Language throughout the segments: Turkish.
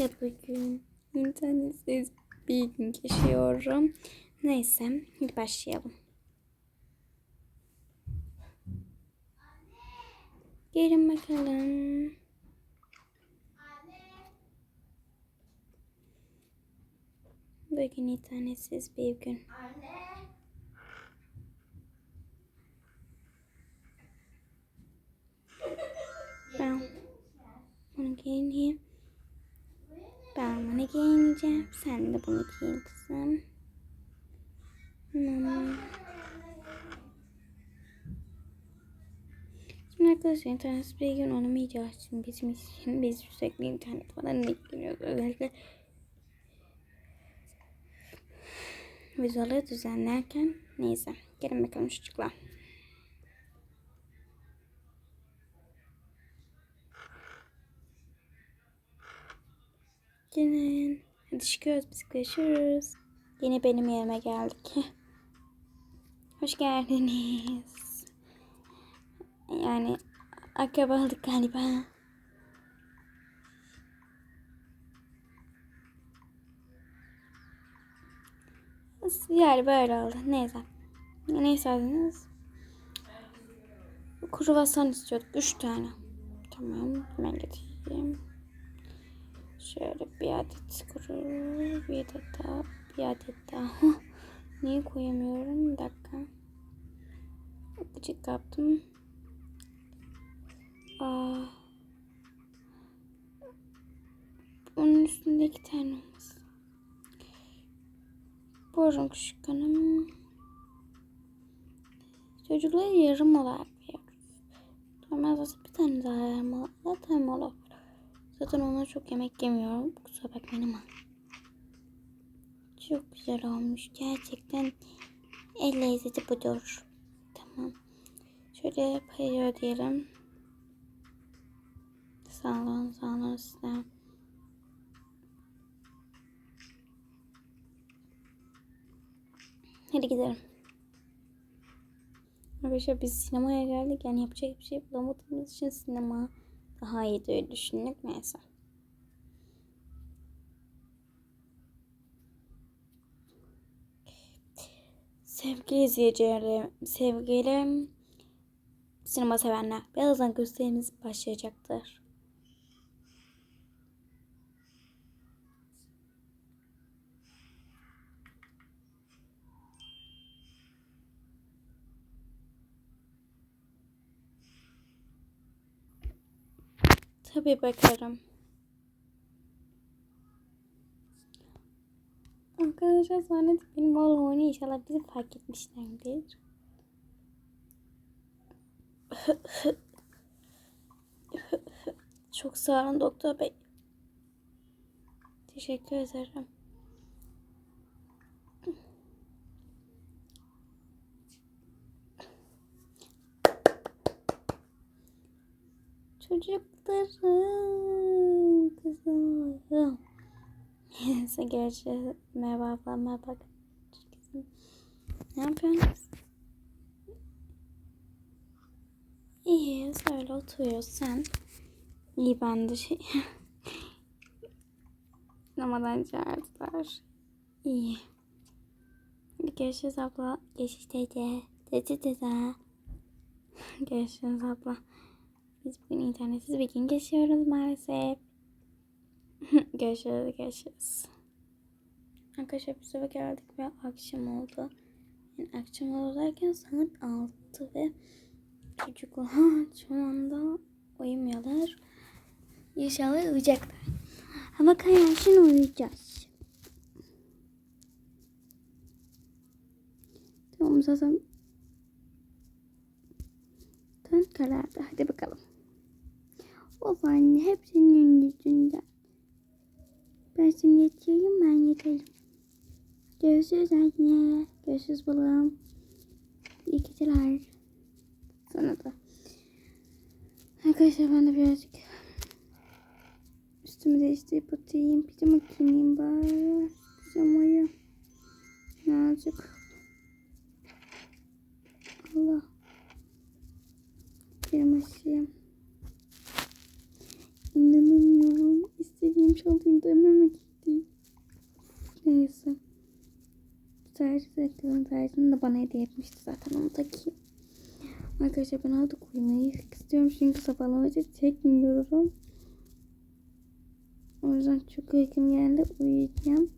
olmayacak bugün. İnternetsiz bir gün geçiyorum. Neyse hadi başlayalım. Gelin bakalım. Bugün internetsiz bir gün. Ben bunu giyineyim. Ben bunu giyineceğim. Sen de bunu giyin kızım. Hmm. Şimdi arkadaşlar internet bir gün oynamayacağız. Şimdi bizim için biz sürekli internet falan yükleniyoruz. Özellikle videoları düzenlerken neyse. Gelin bakalım çocuklar. Gelin. Hadi çıkıyoruz biz görüşürüz. Yine benim yerime geldik. Hoş geldiniz. Yani akrabalık galiba. Yani böyle oldu. Neyse. Ne istediniz? Kruvasan istiyorduk. Üç tane. Tamam. Hemen getireyim. Şöyle bir adet kuru, bir adet daha, bir adet daha. Niye koyamıyorum? Bir dakika. Gıcık yaptım. Aa. Onun üstünde iki tane olması. Buyurun küçük hanım. Çocuklar yarım olarak veriyoruz. Tamam zaten bir tane daha yarım olarak. Tamam olur. Zaten ona çok yemek yemiyorum. Kusura bakmayın ama. Çok güzel olmuş. Gerçekten el lezzeti budur. Tamam. Şöyle payı ödeyelim. Sağ olun, sağ olun size. Hadi gidelim. Arkadaşlar biz sinemaya geldik. Yani yapacak bir şey bulamadığımız için sinema daha iyi diye düşündük. Neyse. Sevgili izleyicilerim, sevgili sinema sevenler, birazdan gösterimiz başlayacaktır. Tabii bakarım. Arkadaşlar zannedip benim oğlum. İnşallah bizi fark etmişlerdir. Çok sağ olun doktor bey. Teşekkür ederim. Çocuklarım, kızım. Neyse görüşürüz. Merhaba abla, merhaba. Kızım. Ne yapıyorsunuz? İyi, öyle oturuyoruz sen. İyi ben de şey... Namadan çağırdılar. İyi. Görüşürüz abla. Görüşürüz teyze. Teyze teyze. görüşürüz abla. Biz bugün internetsiz bir gün geçiyoruz maalesef. görüşürüz, görüşürüz. Arkadaşlar biz eve geldik ve akşam oldu. Yani akşam oldu saat 6 ve çocuklar şu anda uyumuyorlar. İnşallah uyuyacaklar. Ama kayarşın uyuyacağız. Tamam zaten Dön karardı. Hadi bakalım. Of hep senin yüzünden. Ben seni yatayım ben yatayım. Görüşürüz anne. Görüşürüz balım. İyi geceler. Sana da. Arkadaşlar ben de birazcık üstümü değiştirip atayım. Pijama giyineyim bari. Çantayı dememek gitti. Neyse. Tercih ettiğim tercihini de bana hediye etmişti zaten onu takayım. Arkadaşlar ben artık uyumayı istiyorum çünkü sabahlamacı çekmiyorum. O yüzden çok uykum geldi uyuyacağım.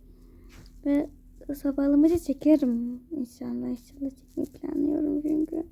Ve sabahlamacı çekerim inşallah. İnşallah çekmeyi planlıyorum çünkü.